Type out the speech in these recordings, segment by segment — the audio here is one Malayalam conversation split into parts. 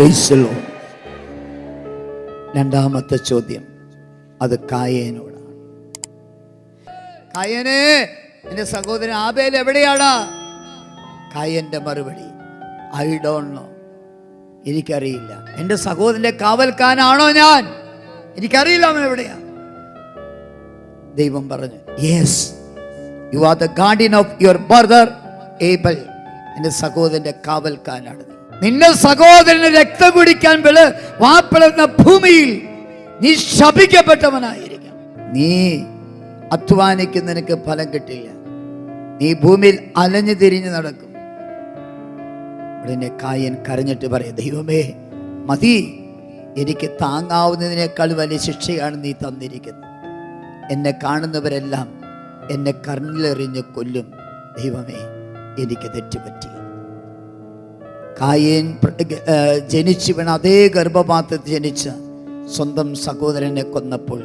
പ്രൈസലോ രണ്ടാമത്തെ ചോദ്യം. അത് കായേനോടാണ്. കായനെ എന്റെ സഹോദരൻ ആബേൽ എവിടെയാണ് കായന്റെ മറുപടി ഐ ഡോണ്ട് നോ എനിക്കറിയില്ല. എന്റെ സഹോദരന്റെ കാവൽക്കാനാണോ ഞാൻ? എനിക്കറിയില്ല അവൻ എവിടെയാ. ദൈവം പറഞ്ഞു yes you are the guardian of your brother Abel എന്റെ സഹോദരന്റെ കാവൽക്കാനാണ്. നിന്റെ സഹോദരന് രക്തം കുടിക്കാൻ വിള വാപ്പിളർന്ന ഭൂമിയിൽ നീ ശപിക്കപ്പെട്ടവനായിരിക്കും നീ അധ്വാനിക്കുന്ന നിനക്ക് ഫലം കിട്ടില്ല. നീ ഭൂമിയിൽ അലഞ്ഞു തിരിഞ്ഞു നടക്കും. ഉടനെ കായൻ കരഞ്ഞിട്ട് പറയും ദൈവമേ മതി. എനിക്ക് താങ്ങാവുന്നതിനേക്കാൾ വലിയ ശിക്ഷയാണ് നീ തന്നിരിക്കുന്നത്. എന്നെ കാണുന്നവരെല്ലാം എന്നെ കണ്ണിലെറിഞ്ഞ് കൊല്ലും. ദൈവമേ എനിക്ക് തെറ്റുപറ്റി. കായേൻ ജനിച്ചു വീണ അതേ ഗർഭപാത്രത്തിൽ ജനിച്ച സ്വന്തം സഹോദരനെ കൊന്നപ്പോൾ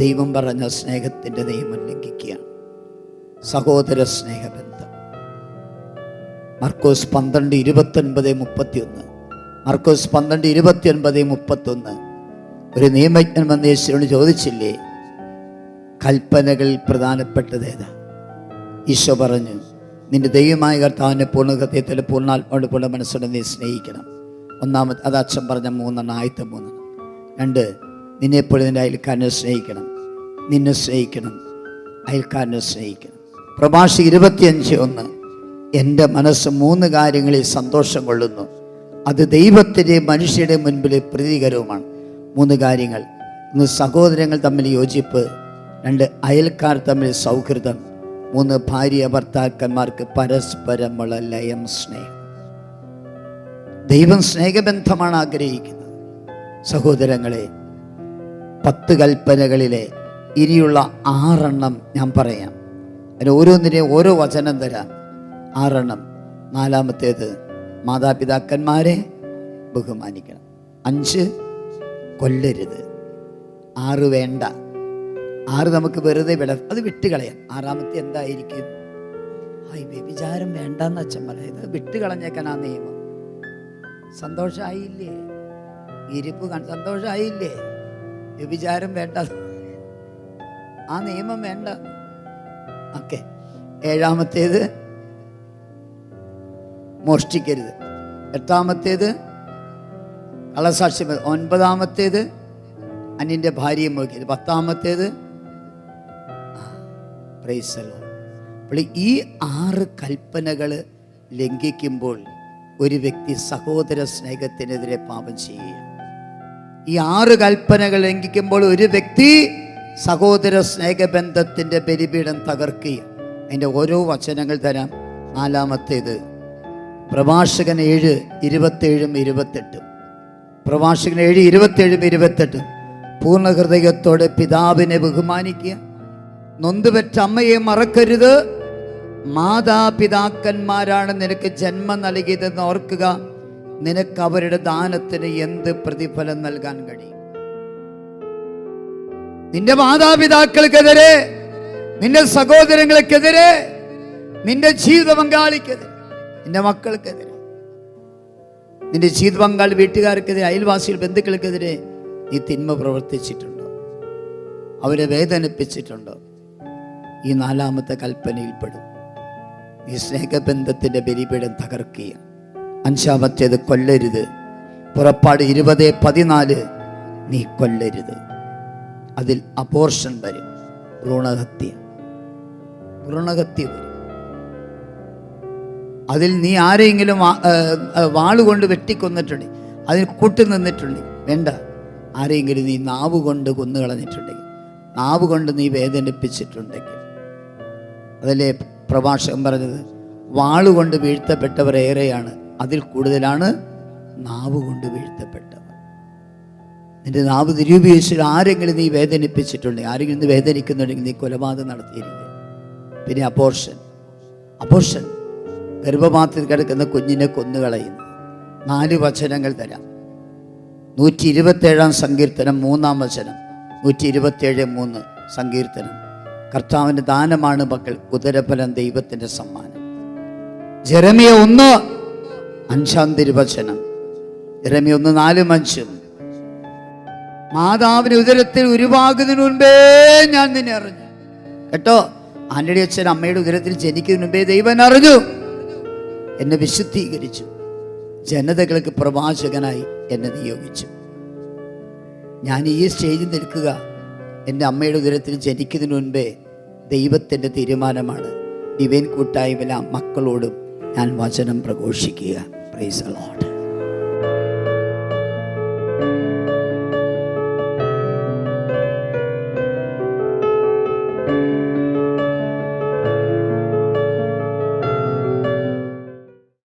ദൈവം പറഞ്ഞ സ്നേഹത്തിന്റെ നിയമം ലംഘിക്കുകയാണ് സഹോദര സ്നേഹബന്ധം. മർക്കോസ് പന്ത്രണ്ട് ഇരുപത്തൊൻപത് മുപ്പത്തിയൊന്ന്. മർക്കോസ് പന്ത്രണ്ട് ഇരുപത്തിയൊൻപത് മുപ്പത്തൊന്ന്. ഒരു നിയമജ്ഞൻ വന്ന് ചോദിച്ചില്ലേ കൽപ്പനകൾ പ്രധാനപ്പെട്ടത് ഏതാ? ഈശോ പറഞ്ഞു നിന്റെ ദൈവമായ കർത്താവിന്റെ പൂർണ ഹൃദയത്തിൽ പൂർണാത്മാவோട് പൂർണ മനസ്സോടെ നീ സ്നേഹിക്കണം. ഒന്നാമത് അത് അച്ഛൻ പറഞ്ഞ മൂന്നെണ്ണം ആദ്യത്തെ മൂന്നെണ്ണം. രണ്ട് നിന്നെ എപ്പോഴും നിന്റെ അയൽക്കാരനെ സ്നേഹിക്കണം. നിന്നെ സ്നേഹിക്കണം. അയൽക്കാരനെ സ്നേഹിക്കണം. പ്രഭാഷി ഇരുപത്തിയഞ്ച് ഒന്ന്. എന്റെ മനസ്സ് മൂന്ന് കാര്യങ്ങളിൽ സന്തോഷം കൊള്ളുന്നു. അത് ദൈവത്തിന്റെ മനുഷ്യരുടെ മുൻപിൽ പ്രീതികരവുമാണ്. മൂന്ന് കാര്യങ്ങൾ. ഒന്ന് സഹോദരങ്ങൾ തമ്മിൽ യോജിപ്പ്. രണ്ട് അയൽക്കാർ തമ്മിൽ സൗഹൃദം. മൂന്ന് ഭാര്യ ഭർത്താക്കന്മാർക്ക് പരസ്പരമുള്ള ലയം സ്നേഹം. ദൈവം സ്നേഹബന്ധമാണ് ആഗ്രഹിക്കുന്നത്. സഹോദരങ്ങളെ പത്ത് കൽപ്പനകളിലെ ഇനിയുള്ള ആറെണ്ണം ഞാൻ പറയാം. അതിന് ഓരോന്നിനെയും ഓരോ വചനം തരാം. ആറെണ്ണം. നാലാമത്തേത് മാതാപിതാക്കന്മാരെ ബഹുമാനിക്കണം. അഞ്ച് കൊല്ലരുത്. ആറ് വേണ്ട. ആറ് നമുക്ക് വെറുതെ വിട അത് വിട്ടുകളയാം. ആറാമത്തെ എന്തായിരിക്കും? ഹായ് വ്യഭിചാരം വേണ്ടെന്ന് അച്ഛൻ പറയുന്നത് വിട്ടുകളഞ്ഞേക്കാൻ ആ നിയമം. സന്തോഷമായില്ലേ ഇരിപ്പ് സന്തോഷമായില്ലേ വ്യഭിചാരം വേണ്ട ആ നിയമം വേണ്ട. ഓക്കെ. ഏഴാമത്തേത്? മോഷ്ടിക്കരുത്. എട്ടാമത്തേത്? കള്ളസാക്ഷ്യം ഒൻപതാമത്തേത്? അന്യന്റെ ഭാര്യയെ നോക്കിയത് പത്താമത്തേത്? പ്രൈസലോ അപ്പോൾ ഈ ആറ് കൽപ്പനകൾ ലംഘിക്കുമ്പോൾ ഒരു വ്യക്തി സഹോദര സ്നേഹത്തിനെതിരെ പാപം ചെയ്യുക ഈ ആറ് കൽപ്പനകൾ ലംഘിക്കുമ്പോൾ ഒരു വ്യക്തി സഹോദര സ്നേഹബന്ധത്തിന്റെ ബലിപീഠം തകർക്കുക അതിന്റെ ഓരോ വചനങ്ങൾ തരാം. നാലാമത്തേത് പ്രഭാഷകൻ ഏഴ് ഇരുപത്തേഴും ഇരുപത്തെട്ടും. പ്രഭാഷകൻ ഏഴ് ഇരുപത്തേഴും ഇരുപത്തെട്ടും. പൂർണ ഹൃദയത്തോടെ പിതാവിനെ ബഹുമാനിക്കുക. നൊന്തുപെറ്റ അമ്മയെ മറക്കരുത്. മാതാപിതാക്കന്മാരാണ് നിനക്ക് ജന്മം നൽകിയതെന്ന് ഓർക്കുക. നിനക്ക് അവരുടെ ദാനത്തിന് എന്ത് പ്രതിഫലം നൽകാൻ കഴിയും? നിന്റെ മാതാപിതാക്കൾക്കെതിരെ നിന്റെ സഹോദരങ്ങൾക്കെതിരെ നിന്റെ ജീവിത പങ്കാളിക്കെതിരെ നിന്റെ മക്കൾക്കെതിരെ നിന്റെ ജീവിത പങ്കാളി വീട്ടുകാർക്കെതിരെ അയൽവാസികൾ ബന്ധുക്കൾക്കെതിരെ നീ തിന്മ പ്രവർത്തിച്ചിട്ടുണ്ടോ? അവരെ വേദനിപ്പിച്ചിട്ടുണ്ടോ? ഈ നാലാമത്തെ കൽപ്പനയിൽപ്പെടും. ഈ സ്നേഹബന്ധത്തിന്റെ ബലിപീഠം തകർക്കുക അഞ്ചാമത്തേത് കൊല്ലരുത്. പുറപ്പാട് ഇരുപത് പതിനാല് നീ കൊല്ലരുത്. അതിൽ അപോർഷൻ വരും. ഭ്രൂണഹത്യ. ഭ്രൂണഹത്യ വരും. അതിൽ നീ ആരെങ്കിലും വാളുകൊണ്ട് വെട്ടിക്കൊന്നിട്ടുണ്ട്. അതിന് കൂട്ടു നിന്നിട്ടുണ്ട്. വേണ്ട. ആരെങ്കിലും നീ നാവ് കൊണ്ട് കൊന്നു കളഞ്ഞിട്ടുണ്ടെങ്കിൽ നാവ് കൊണ്ട് നീ വേദനിപ്പിച്ചിട്ടുണ്ടെങ്കിൽ അതല്ലേ പ്രഭാഷകൻ പറഞ്ഞത് വാളുകൊണ്ട് വീഴ്ത്തപ്പെട്ടവർ ഏറെയാണ് അതിൽ കൂടുതലാണ് നാവ് കൊണ്ട് വീഴ്ത്തപ്പെട്ടവർ. നിന്റെ നാവ് നിരൂപയോഗിച്ചിട്ട് ആരെങ്കിലും നീ വേദനിപ്പിച്ചിട്ടുണ്ടെങ്കിൽ ആരെങ്കിലും നീ വേദനിക്കുന്നുണ്ടെങ്കിൽ നീ കൊലപാതകം നടത്തിയിരിക്കുക. പിന്നെ അപോർഷൻ അപോർഷൻ ഗർഭപാത്രത്തിൽ കിടക്കുന്ന കുഞ്ഞിനെ കൊന്നുകളയുന്നു. നാല് വചനങ്ങൾ തരാം. നൂറ്റി ഇരുപത്തേഴാം സങ്കീർത്തനം മൂന്നാം വചനം. നൂറ്റി ഇരുപത്തേഴ് മൂന്ന് സങ്കീർത്തനം. കർത്താവിന്റെ ദാനമാണ് മക്കൾ കുതിരഫലം ദൈവത്തിന്റെ സമ്മാനം. ജെറമിയ ഒന്ന് അഞ്ചാം തിരുവചനം. ജെറമിയ ഒന്ന് നാലും അഞ്ചും. മാതാവിന് ഉദരത്തിൽ ഉരുവാകുന്നതിന് മുൻപേ ഞാൻ നിന്നെ അറിഞ്ഞു. കേട്ടോ? ആന്റണി അച്ഛൻ അമ്മയുടെ ഉദരത്തിൽ ജനിക്കുന്നതിന് മുമ്പേ ദൈവം അറിഞ്ഞു. എന്നെ വിശുദ്ധീകരിച്ചു. ജനതകൾക്ക് പ്രവാചകനായി എന്നെ നിയോഗിച്ചു. ഞാൻ ഈ സ്റ്റേജിൽ നിൽക്കുക. എന്റെ അമ്മയുടെ ഉദരത്തിൽ ജനിക്കുന്നതിന് മുൻപേ ദൈവത്തിന്റെ തീരുമാനമാണ് ഡിവൈൻ കൂട്ടായ്മ മക്കളോടും ഞാൻ വചനം പ്രഘോഷിക്കുക. പ്രൈസ് ലോട്ട്